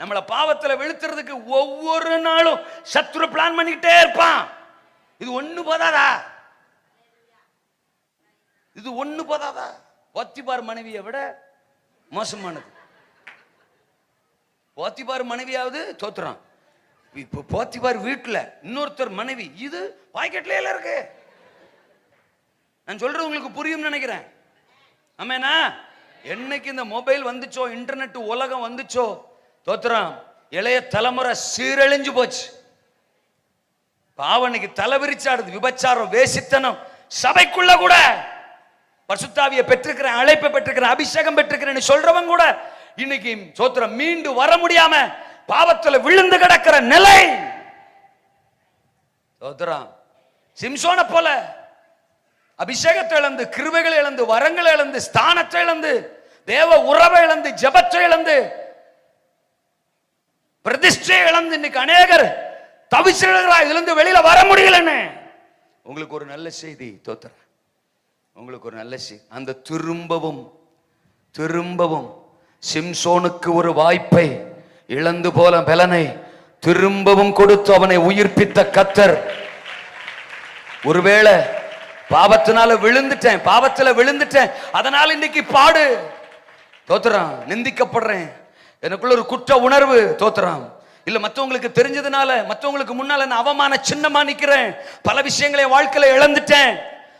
நம்மளை பாவத்தில் வெளுத்துறதுக்கு ஒவ்வொரு நாளும் சத்துரு பிளான் பண்ணிக்கிட்டே இருப்பான். இது ஒன்று போதாதா? இது ஒன்று போதாதா? பார் மனைவியை விட மோசமானது. போத்திபார் மனைவியாவது தோத்துறான். இப்போ போத்திபார் வீட்டில் இன்னொருத்தர் மனைவி இது பாக்கெட்ல எல்லாம் இருக்கு. நான் சொல்றது உங்களுக்கு புரியும் நினைக்கிறேன். ஆமேனா? என்னைக்கு இந்த மொபைல் வந்துச்சோ இன்டர்நெட் உலகம் வந்துச்சோ தோத்திரம் இளைய தலைமுறை சீரழிஞ்சு போச்சு. பாவனைக்கு தலைவிரிச்சாடுது விபச்சாரம் வேசித்தனம். சபைக்குள்ள கூட பசுத்தாவிய பெற்றிருக்கிற அழைப்பை பெற்றிருக்கிற அபிஷேகம் பெற்றிருக்கிறேன்னு சொல்றவன் கூட இன்னைக்கு சோத்திரம் மீண்டு வர முடியாம பாவத்துல விழுந்து கிடக்கிற நிலை. சோத்திரம். சிம்சோனை போல அபிஷேகத்தை இழந்து கிருபைகளை இழந்து வரங்களை இழந்து ஸ்தானத்தை இழந்து தேவ உறவை இழந்து ஜபத்தை இழந்து பிரதிஷ்டை இழந்து இன்னைக்கு அநேகர் தவிச்சிருக்கிறா இதுலேருந்து வெளியில் வெளியில வர முடியலன்னு உங்களுக்கு ஒரு நல்ல செய்தி தோத்துறேன் உங்களுக்கு ஒரு நல்ல செய்தி அந்த திரும்பவும் திரும்பவும் சிம்சோனுக்கு ஒரு வாய்ப்பை இழந்து போல பலனை திரும்பவும் கொடுத்து அவனை உயிர்ப்பித்த கத்தர். ஒருவேளை பாவத்தினால விழுந்துட்டேன் பாவத்தில் விழுந்துட்டேன் அதனால இன்னைக்கு பாடு. தோத்துறான் நிந்திக்கப்படுறேன். எனக்குள்ள ஒரு குற்ற உணர்வு தோத்துறான். இல்ல மற்றவங்களுக்கு தெரிஞ்சதுனால மற்றவங்களுக்கு முன்னால நான் அவமான சின்னமா நிக்கிறேன். பல விஷயங்களை என் வாழ்க்கையில இழந்துட்டேன்.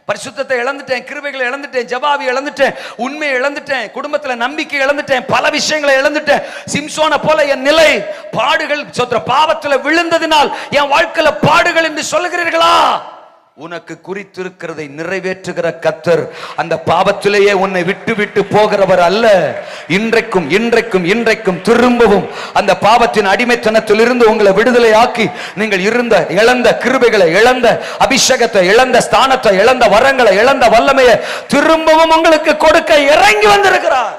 பரிசுத்தத்தை இழந்துட்டேன் கிருபைகளை இழந்துட்டேன் ஜபாவி இழந்துட்டேன் உண்மையை இழந்துட்டேன் குடும்பத்துல நம்பிக்கை இழந்துட்டேன் பல விஷயங்களை இழந்துட்டேன். சிம்சோனை போல என் நிலை பாடுகள் சொத்துற பாவத்துல விழுந்ததினால் என் வாழ்க்கையில பாடுகள் என்று சொல்லுகிறீர்களா? உனக்கு குறித்திருக்கிறதை நிறைவேற்றுகிற கத்தர் அந்த பாவத்திலேயே உன்னை விட்டு விட்டு போகிறவர் அல்ல. இன்றைக்கும் இன்றைக்கும் இன்றைக்கும் திரும்பவும் அந்த பாவத்தின் அடிமைத்தனத்திலிருந்து உங்களை விடுதலை ஆக்கி நீங்கள் இருந்த இழந்த கிருபைகளை இழந்த அபிஷேகத்தை இழந்த ஸ்தானத்தை இழந்த வரங்களை இழந்த வல்லமையை திரும்பவும் உங்களுக்கு கொடுக்க இறங்கி வந்திருக்கிறார்.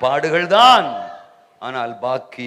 பாடுகள் தான் ஆனால் பாக்கி